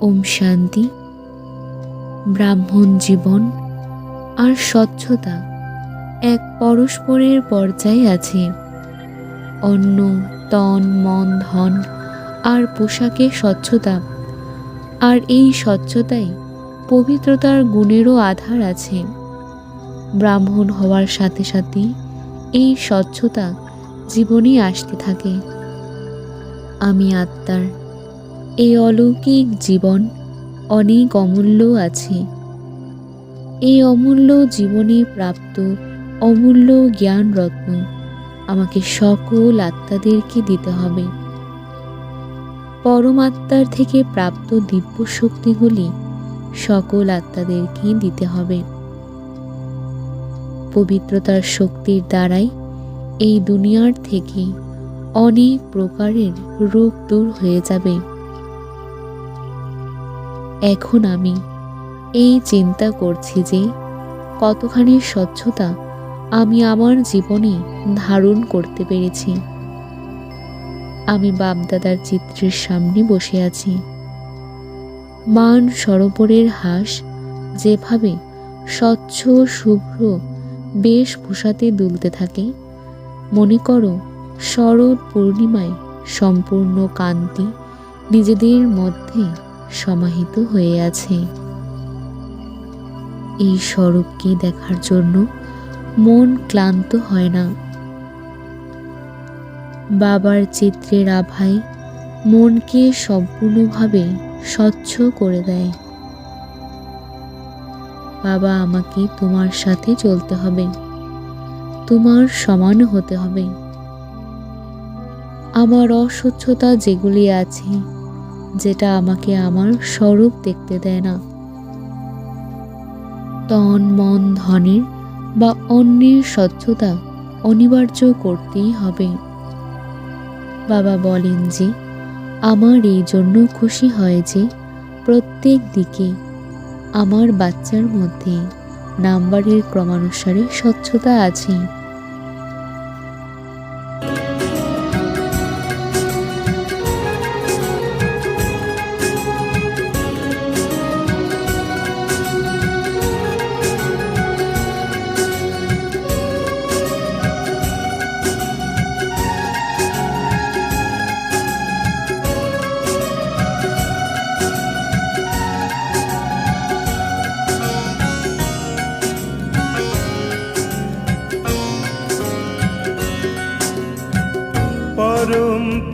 ওম শান্তি। ব্রাহ্মণ জীবন আর স্বচ্ছতা এক পরস্পরের পর্যায়ে আছে। অন্ন, তন, মন, ধন আর পোশাকে স্বচ্ছতা। আর এই স্বচ্ছতাই পবিত্রতার গুণেরও আধার আছে। ব্রাহ্মণ হওয়ার সাথে সাথে এই স্বচ্ছতা জীবনে আসতে থাকে। আমি আত্মার এই অলৌকিক জীবন অনেক অমূল্য আছে। এই অমূল্য জীবনে প্রাপ্ত অমূল্য জ্ঞান রত্ন আমাকে সকল আত্মাদেরকে দিতে হবে। পরমাত্মার থেকে প্রাপ্ত দিব্য শক্তিগুলি সকল আত্মাদেরকে দিতে হবে। পবিত্রতার শক্তির দ্বারাই এই দুনিয়ার থেকে অনেক প্রকারের রোগ দূর হয়ে যাবে। এখন আমি এই চিন্তা করছি যে কতখানি স্বচ্ছতা আমি আমার জীবনে ধারণ করতে পেরেছি। আমি বাপদাদার চিত্রের সামনে বসে আছি। মান সরোবরের হাঁস যেভাবে স্বচ্ছ, শুভ্র বেশভূষাতে দুলতে থাকে, মনে করো শরৎ পূর্ণিমায় সম্পূর্ণ কান্তি নিজেদের মধ্যে সমাহিত হয়ে আছে। এই স্বরূপকে দেখার জন্য মন ক্লান্ত হয় না। বাবার চিত্রের আভায় মনকে সম্পূর্ণভাবে স্বচ্ছ করে দেয়। বাবা, আমাকে তোমার সাথে চলতে হবে। তোমার সমান হতে হবে। আমার অস্বচ্ছতা যেগুলি আছে যেটা আমাকে আমার স্বরূপ দেখতে দেয় না। তন, মন, ধনের বা অন্যের স্বচ্ছতা অনিবার্য করতেই হবে। বাবা বলেন যে, আমার এই জন্য খুশি হয় যে, প্রত্যেক দিকে আমার বাচ্চার মধ্যে নাম্বারের ক্রমানুসারে স্বচ্ছতা আছে।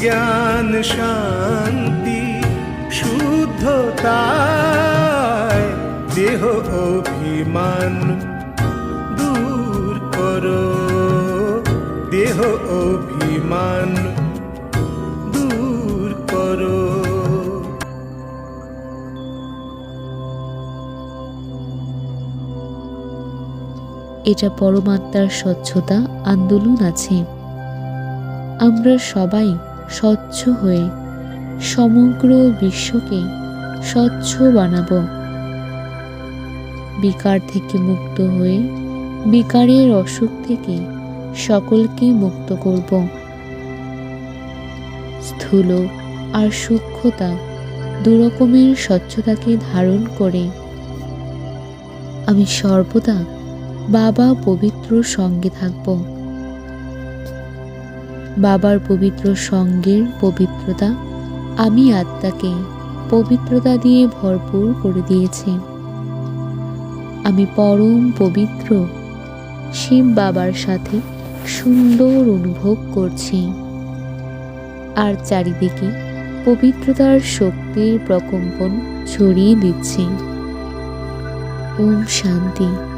জ্ঞান শান্তি, শুদ্ধতায় দেহ অভিমান দূর করো। দেহ অভিমান দূর করো। এটা পরমাত্মার স্বচ্ছতা আন্দোলন আছে। আমরা সবাই স্বচ্ছ হয়ে সমগ্র বিশ্বকে স্বচ্ছ বানাব। বিকার থেকে মুক্ত হয়ে বিকারের অসুখ থেকে সকলকে মুক্ত করব। স্থূল আর সূক্ষ্মতা দুরকমের স্বচ্ছতাকে ধারণ করে। আমি সর্বদা বাবা পবিত্র সঙ্গে থাকব। বাবার পবিত্র সঙ্গের পবিত্রতা, আমি আত্মাকে পবিত্রতা দিয়ে ভরপুর করে দিয়েছে। আমি পরম পবিত্র, শিব বাবার সাথে সুন্দর অনুভব করছি। আর চারিদিকে পবিত্রতার শক্তির প্রকম্পন ছড়িয়ে দিচ্ছি। ওম শান্তি।